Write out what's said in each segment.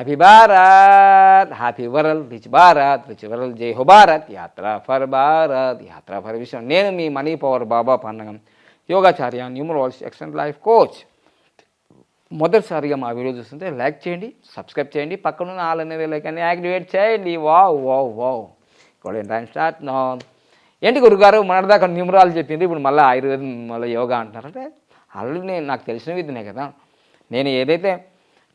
Happy Bharat happy world rich Bharat rich world జై హో భారత్ యాత్ర ఫర్ భారత్ యాత్ర ఫర్ విశ్వం నేను మీ మనీ పవర్ బాబా పండగం యోగాచార్య న్యూమరాలజీ ఎక్సలెంట్ లైఫ్ కోచ్. మొదటిసారిగా మా వీడియో చూస్తుంటే లైక్ చేయండి సబ్స్క్రైబ్ చేయండి పక్కనున్న ఆల్ అనేది లైక్ అని యాక్టివేట్ చేయండి. Wow wow wow. ఇక్కడ టైం స్టార్ట్ నో ఏంటి గురుగారు మొన్నటిదాకా న్యూమరాలు చెప్పింది ఇప్పుడు మళ్ళీ ఆయుర్వేదం మళ్ళీ యోగా అంటున్నారంటే ఆల్రెడీ నేను నాకు తెలిసిన విధనే కదా. నేను ఏదైతే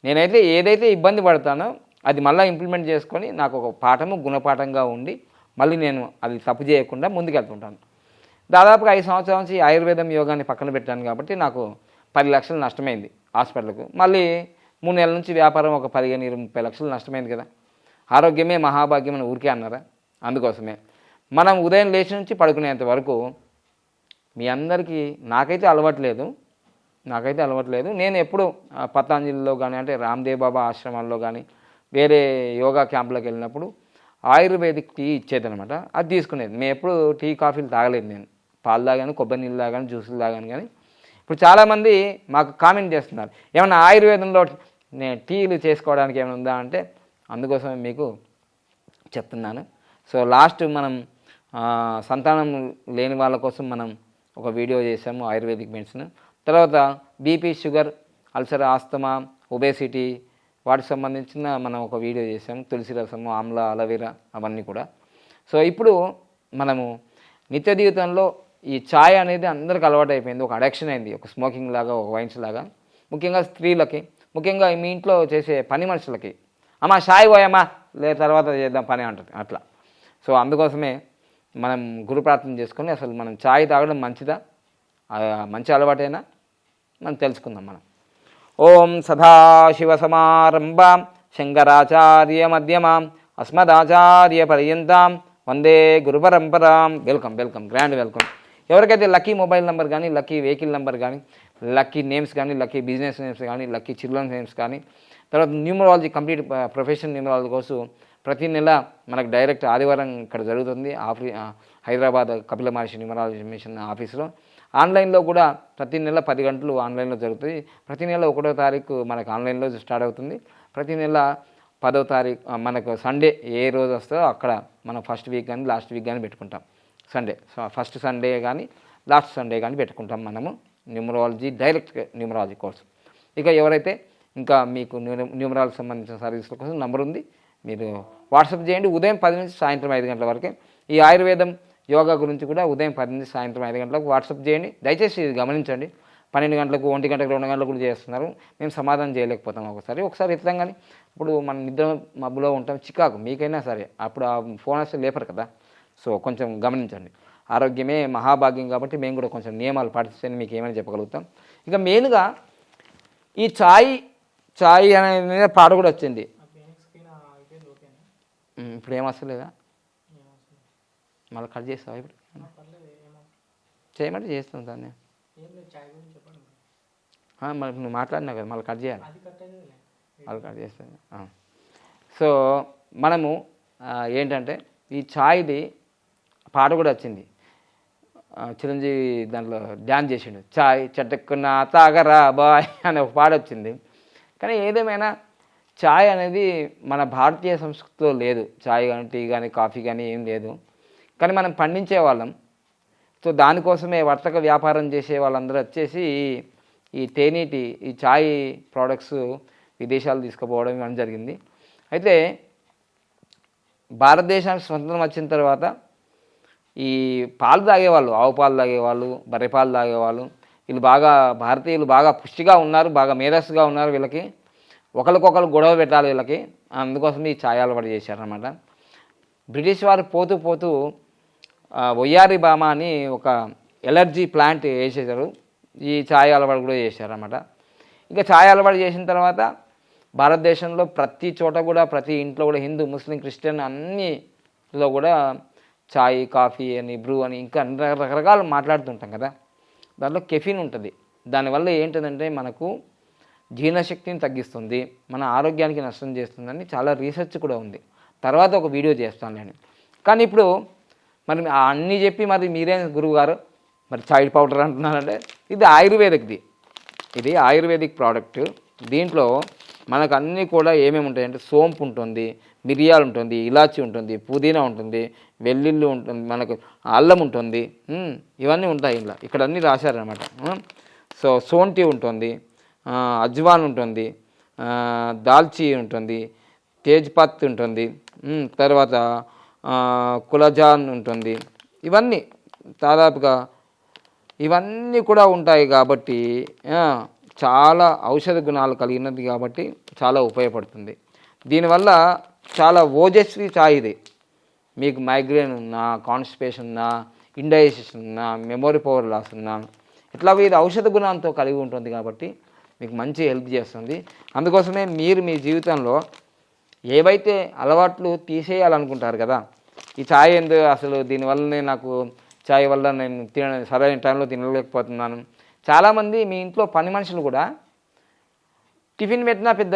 నేనైతే ఏదైతే ఇబ్బంది పడతానో అది మళ్ళీ ఇంప్లిమెంట్ చేసుకొని నాకు ఒక పాఠము గుణపాఠంగా ఉండి మళ్ళీ నేను అది తప్పు చేయకుండా ముందుకెళ్తుంటాను. దాదాపుగా ఐదు సంవత్సరాల నుంచి ఆయుర్వేదం యోగాన్ని పక్కన పెట్టాను కాబట్టి నాకు పది లక్షలు నష్టమైంది హాస్పిటల్కు. మళ్ళీ మూడు నెలల నుంచి వ్యాపారం ఒక పదిహేను ఇరవై ముప్పై లక్షలు నష్టమైంది కదా. ఆరోగ్యమే మహాభాగ్యం అని ఊరికే అన్నారా? అందుకోసమే. మనం ఉదయం లేచి నుంచి పడుకునేంత వరకు మీ అందరికీ నాకైతే అలవాటు లేదు. నాకైతే అలవట్లేదు. నేను ఎప్పుడు పతాంజలిలో కానీ అంటే రామ్దేవ్ బాబా ఆశ్రమాల్లో కానీ వేరే యోగా క్యాంపులకు వెళ్ళినప్పుడు ఆయుర్వేదిక్ టీ ఇచ్చేదనమాట అది తీసుకునేది. మేము ఎప్పుడు టీ కాఫీలు తాగలేదు నేను. పాలు తాగాను కొబ్బరి నీళ్ళు తాగాను జ్యూసులు తాగాను కానీ ఇప్పుడు చాలామంది మాకు కామెంట్ చేస్తున్నారు. ఏమన్నా ఆయుర్వేదంలో నేను టీలు చేసుకోవడానికి ఏమైనా ఉందా అంటే అందుకోసమే మీకు చెప్తున్నాను. సో లాస్ట్ మనం సంతానం లేని వాళ్ళ కోసం మనం ఒక వీడియో చేసాము ఆయుర్వేదిక్ మెడిసిన్. తర్వాత BP sugar ulcer asthma obesity వాటికి సంబంధించిన మనం ఒక వీడియో చేసాము తులసి రసము ఆమ్ల అలవీరా అవన్నీ కూడా. సో ఇప్పుడు మనము నిత్య జీవితంలో ఈ ఛాయ్ అనేది అందరికి అలవాటు అయిపోయింది ఒక అడక్షన్ అయింది. ఒక స్మోకింగ్ లాగా ఒక వైన్స్ లాగా. ముఖ్యంగా స్త్రీలకి ముఖ్యంగా మీ ఇంట్లో చేసే పని మనుషులకి. అమ్మా షాయి పోయమ్మా లే తర్వాత చేద్దాం పని అంటుంది. అట్లా. సో అందుకోసమే మనం గురు ప్రార్థన చేసుకొని అసలు మనం ఛాయ్ తాగడం మంచిదా? మంచి అలవాటైనా? మనం తెలుసుకుందాం మనం. ఓం సదాశివసమారంభాం శంకరాచార్య మధ్యమాం అస్మదాచార్య పర్యంతం వందే గురు పరంపరాం వెల్కమ్ వెల్కమ్ గ్రాండ్ వెల్కమ్ ఎవరికైతే లక్కీ మొబైల్ నెంబర్ కానీ లక్కీ వెహికల్ నెంబర్ కానీ లక్కీ నేమ్స్ కానీ లక్కీ బిజినెస్ నేమ్స్ కానీ లక్కీ చిల్డ్రన్స్ నేమ్స్ కానీ తర్వాత న్యూమరాలజీ కంప్లీట్ ప్రొఫెషన్ న్యూమరాలజీ కోసం ప్రతి నెల మనకు డైరెక్ట్ ఆదివారం ఇక్కడ జరుగుతుంది. ఆఫీ ఆ, హైదరాబాద్ కపిల మహర్షి న్యూమరాలజీ మిషన్ ఆఫీస్లో. ఆన్లైన్లో కూడా ప్రతి నెల పది గంటలు ఆన్లైన్లో జరుగుతుంది. ప్రతి నెల ఒకటో తారీఖు మనకు ఆన్లైన్లో స్టార్ట్ అవుతుంది. ప్రతి నెల పదో తారీఖు మనకు సండే ఏ రోజు వస్తుందో అక్కడ మనం ఫస్ట్ వీక్ కానీ లాస్ట్ వీక్ కానీ పెట్టుకుంటాం. సండే సో ఫస్ట్ సండే కానీ లాస్ట్ సండే కానీ పెట్టుకుంటాం మనము. Numerology direct numerology course. ఇక ఎవరైతే ఇంకా మీకు న్యూమరాలకి న్యూమరాలజీ సంబంధించిన సర్వీసుల కోసం నంబర్ ఉంది మీరు వాట్సాప్ చేయండి. ఉదయం పది నుంచి సాయంత్రం ఐదు గంటల వరకే. ఈ ఆయుర్వేదం యోగా గురించి కూడా ఉదయం పది నుంచి సాయంత్రం ఐదు గంటలకు వాట్సాప్ చేయండి. దయచేసి ఇది గమనించండి. పన్నెండు గంటలకు ఒంటి గంటలకు రెండు గంటలకు కూడా చేస్తున్నారు. మేము సమాధానం చేయలేకపోతాం ఒకసారి. ఒకసారి ఎత్తాం కానీ ఇప్పుడు మనం నిద్ర మబ్బులో ఉంటాం. చికాకు మీకైనా సరే. అప్పుడు ఆ ఫోన్ వస్తే లేపరు కదా. సో కొంచెం గమనించండి. ఆరోగ్యమే మహాభాగ్యం కాబట్టి మేము కూడా కొంచెం నియమాలు పాటిస్తేనే మీకు ఏమైనా చెప్పగలుగుతాం. ఇక మెయిన్గా ఈ ఛాయ్ ఛాయ్ అనే పాట కూడా వచ్చింది. ఇప్పుడు ఏం వస్తలేదా? మళ్ళీ కట్ చేస్తావా ఇప్పుడు? చేయమంటే చేస్తాం దాన్ని. మరి. నువ్వు మాట్లాడినావు కదా మళ్ళీ కట్ చేయాలి. మళ్ళీ కట్ చేస్తాను. సో మనము ఏంటంటే ఈ ఛాయ్ది పాట కూడా వచ్చింది. చిరంజీవి దాంట్లో డ్యాన్స్ చేసిండు. ఛాయ్ చటుక్కున తాగరా బాయ్ అనే ఒక పాట వచ్చింది. కానీ ఏదేమైనా ఛాయ్ అనేది మన భారతీయ సంస్కృతిలో లేదు. ఛాయ్ కానీ టీ కానీ కాఫీ కానీ ఏం లేదు. కానీ మనం పండించే వాళ్ళం సో దానికోసమే వర్తక వ్యాపారం చేసే వాళ్ళందరూ వచ్చేసి ఈ- తేనీటి ఈ ఛాయ్ ప్రోడక్ట్స్ విదేశాలు తీసుకుపోవడం ఇవన్నీ జరిగింది. అయితే భారతదేశానికి స్వతంత్రం వచ్చిన తర్వాత ఈ పాలు తాగేవాళ్ళు ఆవు పాలు తాగేవాళ్ళు బర్రె పాలు తాగేవాళ్ళు వీళ్ళు బాగా భారతీయులు బాగా పుష్టిగా ఉన్నారు బాగా మేధస్సుగా ఉన్నారు వీళ్ళకి. ఒకరికొకరు గొడవ పెట్టాలి వీళ్ళకి. అందుకోసం ఈ ఛాయ్ అలవాటు చేశారనమాట బ్రిటిష్ వారు పోతూ పోతూ ఒయ్యారి వయ్యారి బామ అని ఒక ఎలర్జీ ప్లాంట్ వేసేసారు ఈ ఛాయ్ అలవాటు కూడా చేశారన్నమాట. ఇంకా ఛాయ్ అలవాటు చేసిన తర్వాత భారతదేశంలో ప్రతి చోట కూడా ప్రతి ఇంట్లో కూడా హిందూ ముస్లిం క్రిస్టియన్ అన్నిలో కూడా ఛాయ్ కాఫీ అని బ్రూ అని ఇంకా అన్ని రకరకాలు మాట్లాడుతుంటాం కదా. దాంట్లో కెఫిన్ ఉంటుంది. దానివల్ల ఏంటంటే మనకు జీర్ణశక్తిని తగ్గిస్తుంది మన ఆరోగ్యానికి నష్టం చేస్తుందని చాలా రీసెర్చ్ కూడా ఉంది. తర్వాత ఒక వీడియో చేస్తాను నేను. కానీ ఇప్పుడు మరి అన్నీ చెప్పి మరి మీరే గురువు గారు మరి చైల్డ్ పౌడర్ అంటున్నారంటే ఇది ఆయుర్వేదిక్ది. ఇది ఆయుర్వేదిక్ ప్రోడక్ట్ దీంట్లో మనకు అన్నీ కూడా ఏమేమి ఉంటాయంటే సోంపు ఉంటుంది మిరియాలు ఉంటుంది ఇలాచి ఉంటుంది పుదీనా ఉంటుంది వెల్లుల్లి ఉంటుంది మనకు అల్లం ఉంటుంది ఇవన్నీ ఉంటాయి ఇలా ఇక్కడ అన్నీ రాశారనమాట సో సోంటి ఉంటుంది అజ్వాన్ ఉంటుంది దాల్చి ఉంటుంది తేజ్పత్ ఉంటుంది తర్వాత కులజాన్ ఉంటుంది. ఇవన్నీ దాదాపుగా ఇవన్నీ కూడా ఉంటాయి కాబట్టి చాలా ఔషధ గుణాలు కలిగినది కాబట్టి చాలా ఉపయోగపడుతుంది. దీనివల్ల చాలా ఓజస్వి చాయ్ ఇది మీకు మైగ్రేన్ ఉన్నా కాన్స్టిపేషన్ ఉన్నా ఇండైజెషన్ ఉన్నా మెమొరీ పవర్ లాస్ ఉన్నా ఇట్లా ఇది ఔషధ గుణాలతో కలిగి ఉంటుంది కాబట్టి మీకు మంచి హెల్ప్ చేస్తుంది. అందుకోసమే మీరు మీ జీవితంలో ఏవైతే అలవాట్లు తీసేయాలనుకుంటారు కదా ఈ ఛాయ్ ఎందుకు అసలు దీనివల్లనే నాకు ఛాయ్ వల్ల నేను తిన సరైన టైంలో తినలేకపోతున్నాను. చాలామంది మీ ఇంట్లో పని మనుషులు కూడా టిఫిన్ పెట్టినా పెద్ద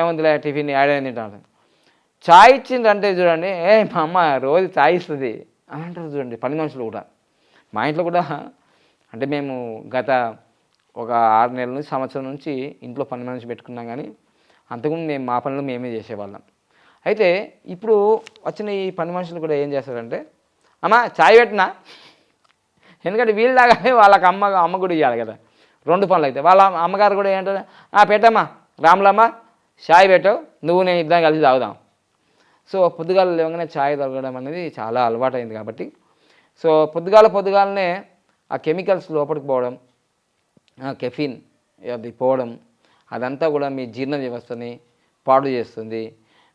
ఏముందిలే టిఫిన్ యాడ్ అని తింటారు ఛాయ్ ఇచ్చిందంటే చూడండి ఏ మా అమ్మ రోజు ఛాయ్ ఇస్తుంది అని అంటారు చూడండి పని మనుషులు కూడా. మా ఇంట్లో కూడా అంటే మేము గత ఒక ఆరు నెలల నుంచి సంవత్సరం నుంచి ఇంట్లో పని మనిషి పెట్టుకున్నాం కానీ అంతకుముందు మేము మా పనులు మేమే చేసేవాళ్ళం. అయితే ఇప్పుడు వచ్చిన ఈ పని మనుషులు కూడా ఏం చేస్తారంటే అమ్మ చాయ్ పెట్టినా? ఎందుకంటే వీళ్ళలాగానే వాళ్ళకి అమ్మ అమ్మ కూడా ఇవ్వాలి కదా. రెండు పనులు అయితే. వాళ్ళ అమ్మగారు కూడా ఏంటంటే "ఆ, పెట్టమ్మా రాములమ్మ చాయ్ పెట్టవు నువ్వు నేను ఇద్దరం కలిసి తాగుదాం. సో పొద్దుగాల లేవగానే ఛాయ్ తాగడం అనేది చాలా అలవాటైంది కాబట్టి. సో పొద్దుగాల పొద్దుగాలనే ఆ కెమికల్స్ లోపలికి పోవడం కెఫిన్ అది పోవడం అదంతా కూడా మీ జీర్ణ వ్యవస్థని పాడు చేస్తుంది.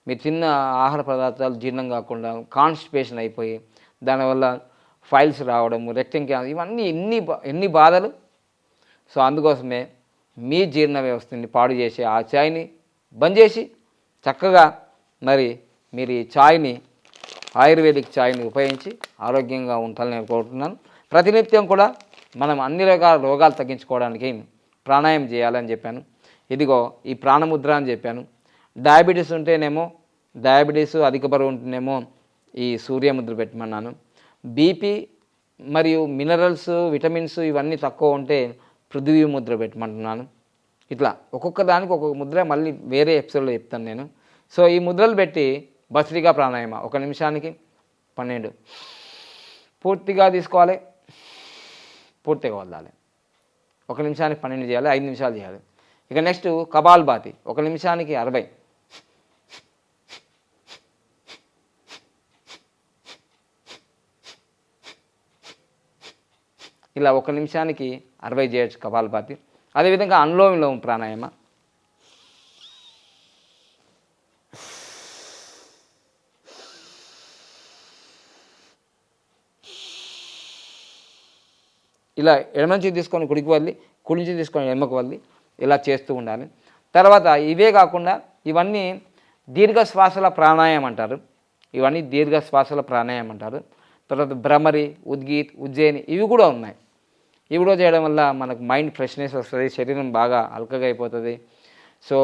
మీరు తిన్న ఆహార పదార్థాలు జీర్ణం కాకుండా కాన్స్టిపేషన్ అయిపోయి దానివల్ల ఫైల్స్ రావడం రెక్టింగ్ క్యాన్ ఇవన్నీ ఎన్ని బా- ఎన్ని బాధలు? సో అందుకోసమే మీ జీర్ణ వ్యవస్థని పాడు చేసే ఆ ఛాయ్ని బంద్ చేసి చక్కగా మరి మీరు ఈ ఛాయ్ని ఆయుర్వేదిక్ ఛాయ్ని ఉపయోగించి ఆరోగ్యంగా ఉండాలని నేను కోరుతున్నాను ప్రతినిత్యం కూడా మనం అన్ని రకాల రోగాలు తగ్గించుకోవడానికి ప్రాణాయామం చేయాలని చెప్పాను. ఇదిగో ఈ ప్రాణముద్ర అని చెప్పాను. డయాబెటీస్ ఉంటేనేమో డయాబెటీస్ అధిక బరువు ఉంటేనేమో ఈ సూర్యముద్ర పెట్టమన్నాను. బీపీ మరియు మినరల్స్ విటమిన్స్ ఇవన్నీ తక్కువ ఉంటే పృథ్వీ ముద్ర పెట్టమంటున్నాను. ఇట్లా ఒక్కొక్క దానికి ఒక్కొక్క ముద్ర మళ్ళీ వేరే ఎపిసోడ్లో చెప్తాను నేను. సో ఈ ముద్రలు పెట్టి భస్త్రికా ప్రాణాయామ ఒక నిమిషానికి పన్నెండు. పూర్తిగా తీసుకోవాలి పూర్తిగా వదలాలి. ఒక నిమిషానికి పన్నెండు చేయాలి ఐదు నిమిషాలు చేయాలి. ఇక నెక్స్ట్ కబాల్ బాతి ఒక నిమిషానికి అరవై. ఇలా ఒక నిమిషానికి అరవై చేయొచ్చు కపాలపాతి అదేవిధంగా అనులోమిలోమ ప్రాణాయామ. ఇలా ఎడమ నుంచి తీసుకొని కుడికి వల్లి కుడి నుంచి తీసుకొని ఎడమకు వల్లి ఇలా చేస్తూ ఉండాలి. తర్వాత ఇవే కాకుండా ఇవన్నీ దీర్ఘ శ్వాసల ప్రాణాయామం అంటారు. ఇవన్నీ దీర్ఘ శ్వాసల ప్రాణాయామం అంటారు. తర్వాత భ్రమరి ఉద్గీత్ ఉజ్జయిని ఇవి కూడా ఉన్నాయి. ఇవి కూడా చేయడం వల్ల మనకు మైండ్ ఫ్రెష్నెస్ వస్తుంది శరీరం బాగా అల్కగా అయిపోతుంది సో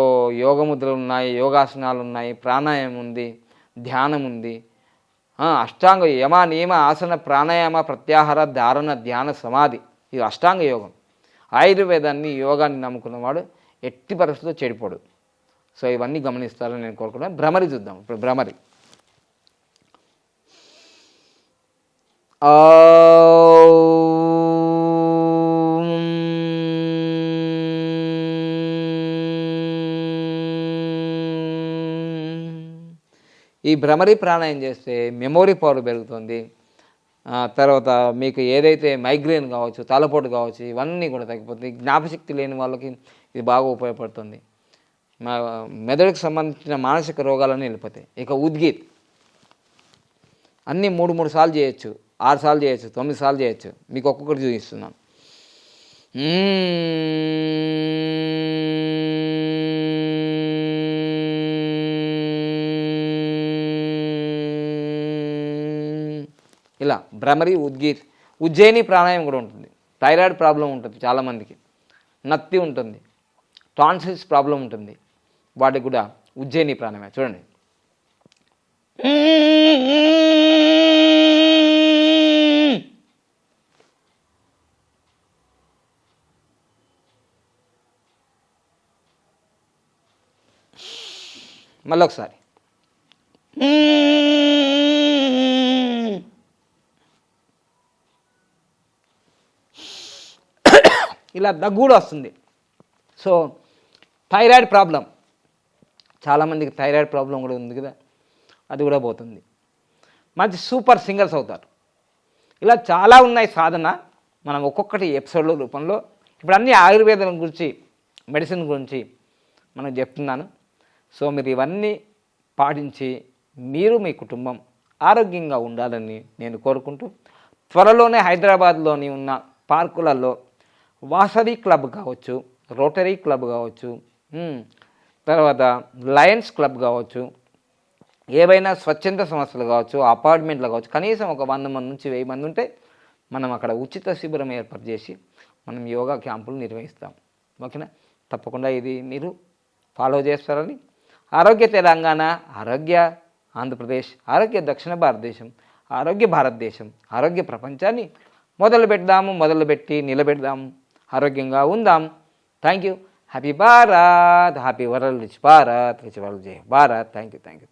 యోగ ముద్రలు ఉన్నాయి యోగాసనాలు ఉన్నాయి ప్రాణాయామం ఉంది ధ్యానం ఉంది. అష్టాంగ యమ నియమ ఆసన ప్రాణాయామ ప్రత్యాహార ధారణ ధ్యాన సమాధి. ఇది అష్టాంగ యోగం. ఆయుర్వేదాన్ని యోగాన్ని నమ్ముకున్నవాడు ఎట్టి పరిస్థితుల్లో చెడిపోడు. సో ఇవన్నీ గమనిస్తారని నేను కోరుకున్నాను భ్రమరి చూద్దాం ఇప్పుడు భ్రమరి. ఈ భ్రమరి ప్రాణాయం చేస్తే మెమొరీ పవర్ పెరుగుతుంది. తర్వాత మీకు ఏదైతే మైగ్రేన్ కావచ్చు తలపోటు కావచ్చు ఇవన్నీ కూడా తగ్గిపోతుంది. జ్ఞాపశక్తి లేని వాళ్ళకి ఇది బాగా ఉపయోగపడుతుంది. మా మెదడుకు సంబంధించిన మానసిక రోగాలన్నీ వెళ్ళిపోతాయి. ఇక ఉద్గీత్. అన్నీ మూడు మూడు సార్లు చేయొచ్చు. ఆరు సార్లు చేయొచ్చు. తొమ్మిది సార్లు చేయొచ్చు. మీకు ఒక్కొక్కటి చూపిస్తున్నాను. ఇలా భ్రమరి ఉద్గీత్ ఉజ్జయిని ప్రాణాయం కూడా ఉంటుంది. థైరాయిడ్ ప్రాబ్లం ఉంటుంది చాలామందికి. నత్తి ఉంటుంది. టాన్సిల్స్ ప్రాబ్లం ఉంటుంది. వాటికి కూడా ఉజ్జయిని ప్రాణమే చూడండి. మళ్ళొకసారి. ఇలా దగ్గు కూడా వస్తుంది. So thyroid problem. చాలామందికి థైరాయిడ్ ప్రాబ్లం కూడా ఉంది కదా. అది కూడా పోతుంది. మంచి సూపర్ సింగర్స్ అవుతారు. ఇలా చాలా ఉన్నాయి సాధన. మనం ఒక్కొక్కటి ఎపిసోడ్ల రూపంలో ఇప్పుడు అన్ని ఆయుర్వేదం గురించి మెడిసిన్ గురించి మనం చెప్తున్నాను. సో మీరు ఇవన్నీ పాటించి మీరు మీ కుటుంబం ఆరోగ్యంగా ఉండాలని నేను కోరుకుంటూ త్వరలోనే హైదరాబాద్లోని ఉన్న పార్కులలో వాసవి క్లబ్ కావచ్చు రోటరీ క్లబ్ కావచ్చు తర్వాత లయన్స్ క్లబ్ కావచ్చు ఏవైనా స్వచ్ఛంద సంస్థలు కావచ్చు అపార్ట్మెంట్లు కావచ్చు కనీసం ఒక వంద మంది నుంచి వెయ్యి మంది ఉంటే మనం అక్కడ ఉచిత శిబిరం ఏర్పాటు చేసి మనం యోగా క్యాంపులు నిర్వహిస్తాం. ఓకేనా? తప్పకుండా ఇది మీరు ఫాలో చేస్తారని. ఆరోగ్య తెలంగాణ ఆరోగ్య ఆంధ్రప్రదేశ్ ఆరోగ్య దక్షిణ భారతదేశం ఆరోగ్య భారతదేశం ఆరోగ్య ప్రపంచాన్ని మొదలు పెడదాము మొదలుపెట్టి నిలబెడదాము. ఆరోగ్యంగా ఉందాం. Thank you happy Bharat happy world rich Bharat rich world జై Bharat thank you thank you thank you